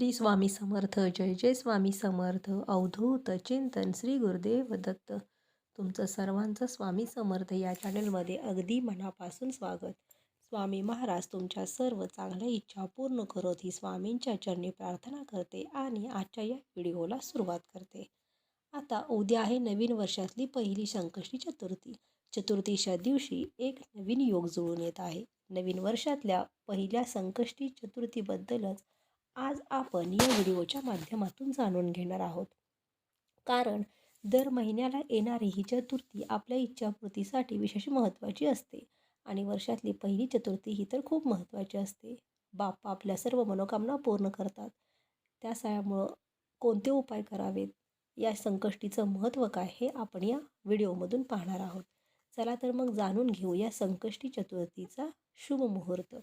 श्री स्वामी समर्थ जय जय स्वामी समर्थ अवधूत चिंतन श्री गुरुदेव दत्त. तुमचं सर्वांचं स्वामी समर्थ या चॅनलमध्ये अगदी मनापासून स्वागत. स्वामी महाराज तुमच्या सर्व चांगल्या इच्छा पूर्ण करत ही स्वामींच्या चरणी प्रार्थना करते आणि आजच्या या व्हिडिओला सुरुवात करते. आता उद्या आहे नवीन वर्षातली पहिली संकष्टी चतुर्थी. चतुर्थीच्या दिवशी एक नवीन योग जुळून येत आहे. नवीन वर्षातल्या पहिल्या संकष्टी चतुर्थीबद्दलच आज आपण या व्हिडिओच्या माध्यमातून जाणून घेणार आहोत. कारण दर महिन्याला येणारी ही चतुर्थी आपल्या इच्छापूर्तीसाठी विशेष महत्त्वाची असते आणि वर्षातली पहिली चतुर्थी ही तर खूप महत्त्वाची असते. बाप्पा आपल्या सर्व मनोकामना पूर्ण करतात. त्यामुळं कोणते उपाय करावेत? या संकष्टीचं महत्त्व काय हे आपण या व्हिडिओमधून पाहणार आहोत. चला तर मग जाणून घेऊ या संकष्टी चतुर्थीचा शुभ मुहूर्त.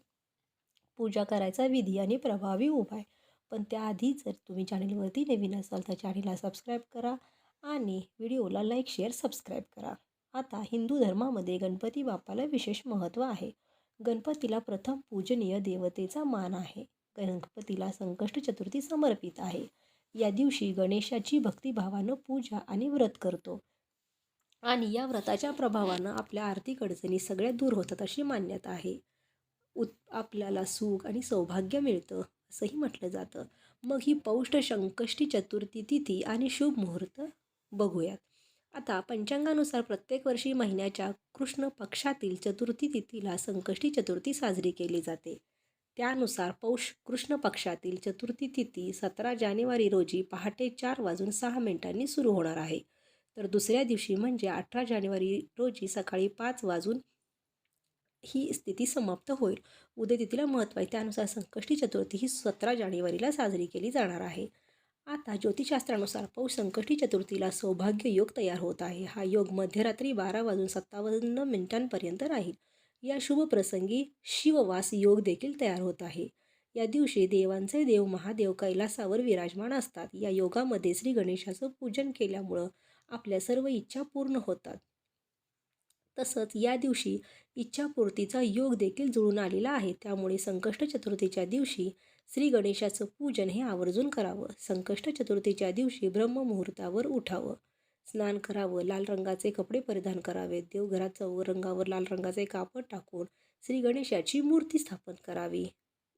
पूजा करायचा विधी आणि प्रभावी उपाय. पण त्याआधी जर तुम्ही चॅनलवरती नवीन असाल तर चॅनलला सबस्क्राईब करा आणि व्हिडिओला लाईक शेअर सबस्क्राईब करा. आता हिंदू धर्मामध्ये गणपती बाप्पाला विशेष महत्त्व आहे. गणपतीला प्रथम पूजनीय देवतेचा मान आहे. गणपतीला संकष्ट चतुर्थी समर्पित आहे. या दिवशी गणेशाची भक्तिभावानं पूजा आणि व्रत करतो. आणि या व्रताच्या प्रभावानं आपल्या आर्थिक अडचणी सगळ्या दूर होतात अशी मान्यता आहे. आपल्याला सुख आणि सौभाग्य मिळतं असंही म्हटलं जातं. मग ही पौष्ट संकष्टी चतुर्थी तिथी आणि शुभ मुहूर्त बघूयात. आता पंचांगानुसार प्रत्येक वर्षी महिन्याच्या कृष्ण पक्षातील चतुर्थी तिथीला संकष्टी चतुर्थी साजरी केली जाते. त्यानुसार पौष कृष्ण पक्षातील चतुर्थी तिथी सतरा जानेवारी रोजी पहाटे चार वाजून सहा मिनिटांनी सुरू होणार आहे. तर दुसऱ्या दिवशी म्हणजे अठरा जानेवारी रोजी सकाळी पाच वाजून ही स्थिती समाप्त होईल. उद्या तिथीला महत्त्व आहे. त्यानुसार संकष्टी चतुर्थी ही सतरा जानेवारीला साजरी केली जाणार आहे. आता ज्योतिषशास्त्रानुसार पौष संकष्टी चतुर्थीला सौभाग्य योग तयार होत आहे. हा योग मध्यरात्री बारा वाजून सत्तावन्न मिनिटांपर्यंत राहील. या शुभ प्रसंगी शिववास योग देखील तयार होत आहे. या दिवशी देवांचे देव महादेव कैलासावर विराजमान असतात. या योगामध्ये श्री गणेशाचं पूजन केल्यामुळं आपल्या सर्व इच्छा पूर्ण होतात. तसंच या दिवशी इच्छापूर्तीचा योग देखील जुळून आलेला आहे. त्यामुळे संकष्ट चतुर्थीच्या दिवशी श्री गणेशाचं पूजन हे आवर्जून करावं. संकष्ट चतुर्थीच्या दिवशी ब्रह्ममुहूर्तावर उठावं. स्नान करावं. लाल रंगाचे कपडे परिधान करावेत. देवघरात रंगावर लाल रंगाचे कापड टाकून श्री गणेशाची मूर्ती स्थापन करावी.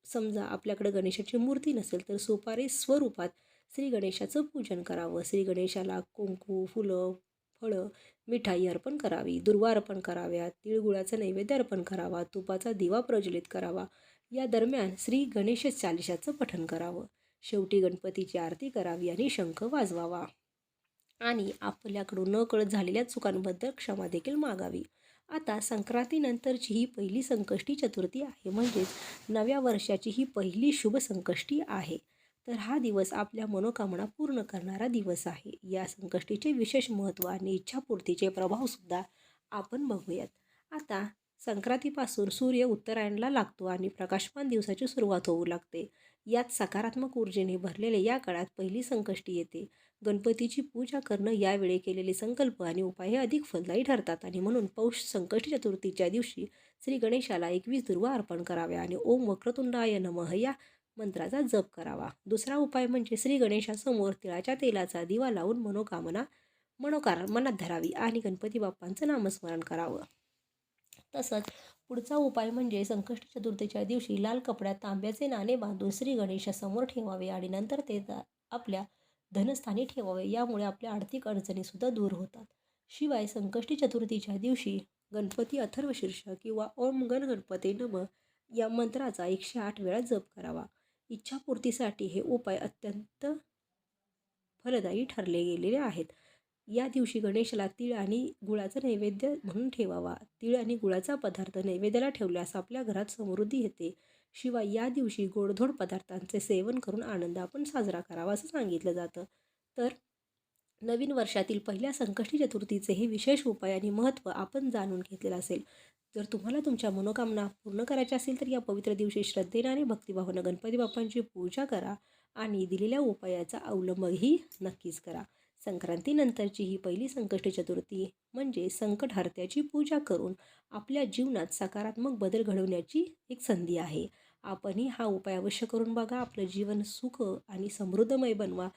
समजा आपल्याकडे गणेशाची मूर्ती नसेल तर सुपारी स्वरूपात श्री गणेशाचं पूजन करावं. श्री गणेशाला कुंकू फुलं फळं मिठाई अर्पण करावी दुर्वा अर्पण कराव्यात तिळगुळाचा नैवेद्य अर्पण करावा तुपाचा दिवा प्रज्वलित करावा. या दरम्यान श्री गणेश चालिशाचं पठण करावं. शेवटी गणपतीची आरती करावी आणि शंख वाजवावा. आणि आपल्याकडून न कळत झालेल्या चुकांबद्दल क्षमा देखील मागावी. आता संक्रांतीनंतरची ही पहिली संकष्टी चतुर्थी आहे. म्हणजेच नव्या वर्षाची ही पहिली शुभ संकष्टी आहे. तर हा दिवस आपल्या मनोकामना पूर्ण करणारा दिवस आहे. या संकष्टीचे विशेष महत्त्व आणि इच्छापूर्तीचे प्रभावसुद्धा आपण बघूयात. आता संक्रांतीपासून सूर्य उत्तरायणला लागतो आणि प्रकाशमान दिवसाची सुरुवात होऊ लागते. यात सकारात्मक ऊर्जेने भरलेल्या या काळात पहिली संकष्टी येते. गणपतीची पूजा करणं यावेळी केलेले संकल्प आणि उपाय हे अधिक फलदायी ठरतात आणि म्हणून पौष संकष्टी चतुर्थीच्या दिवशी श्री गणेशाला एकवीस दुर्वा अर्पण कराव्या आणि ओम वक्रतुंडाय नमः या मंत्राचा जप करावा. दुसरा उपाय म्हणजे श्री गणेशासमोर तिळाच्या तेलाचा दिवा लावून मनोकामना मनोकार मनात धरावी आणि गणपती बाप्पांचं नामस्मरण करावं. तसंच पुढचा उपाय म्हणजे संकष्ट चतुर्थीच्या दिवशी लाल कपड्यात तांब्याचे नाणे बांधून श्री गणेशासमोर ठेवावे आणि नंतर ते आपल्या धनस्थानी ठेवावे. यामुळे आपल्या आर्थिक अडचणीसुद्धा दूर होतात. शिवाय संकष्टी चतुर्थीच्या दिवशी गणपती अथर्वशीर्ष किंवा ओम गण गणपती नम या मंत्राचा एकशे आठ वेळा जप करावा. इच्छापूर्तीसाठी हे उपाय अत्यंत फलदायी ठरले गेलेले आहेत. या दिवशी गणेशाला तीळ आणि गुळाचा नैवेद्य म्हणून ठेवावा. तीळ आणि गुळाचा पदार्थ नैवेद्याला ठेवल्यास आपल्या घरात समृद्धी येते. शिवाय या दिवशी गोडधोड पदार्थांचे सेवन करून आनंद आपण साजरा करावा असं सांगितलं जातं. तर नवीन वर्षातील पहिल्या संकष्टी चतुर्थीचे हे विशेष उपाय आणि महत्त्व आपण जाणून घेतलेलं असेल. जर तुम्हाला तुमच्या मनोकामना पूर्ण करायच्या असेल तर या पवित्र दिवशी श्रद्धेने आणि भक्तिभावानं गणपती बाप्पांची पूजा करा आणि दिलेल्या उपायाचा अवलंबही नक्कीच करा. संक्रांतीनंतरची ही पहिली संकष्ट चतुर्थी म्हणजे संकटहर्त्याची पूजा करून आपल्या जीवनात सकारात्मक बदल घडवण्याची एक संधी आहे. आपणही हा उपाय अवश्य करून बघा. आपलं जीवन सुख आणि समृद्धमय बनवा.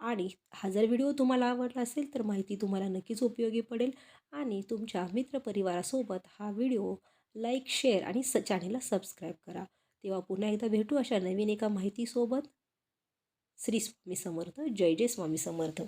आणि हा जर व्हिडिओ तुम्हाला आवडला असेल तर माहिती तुम्हाला नक्कीच उपयोगी पडेल आणि तुमच्या मित्रपरिवारासोबत हा व्हिडिओ लाईक शेअर आणि स चॅनेलला सबस्क्राईब करा. तेव्हा पुन्हा एकदा भेटू अशा नवीन एका माहितीसोबत. श्री स्वामी समर्थ. जय जय स्वामी समर्थ.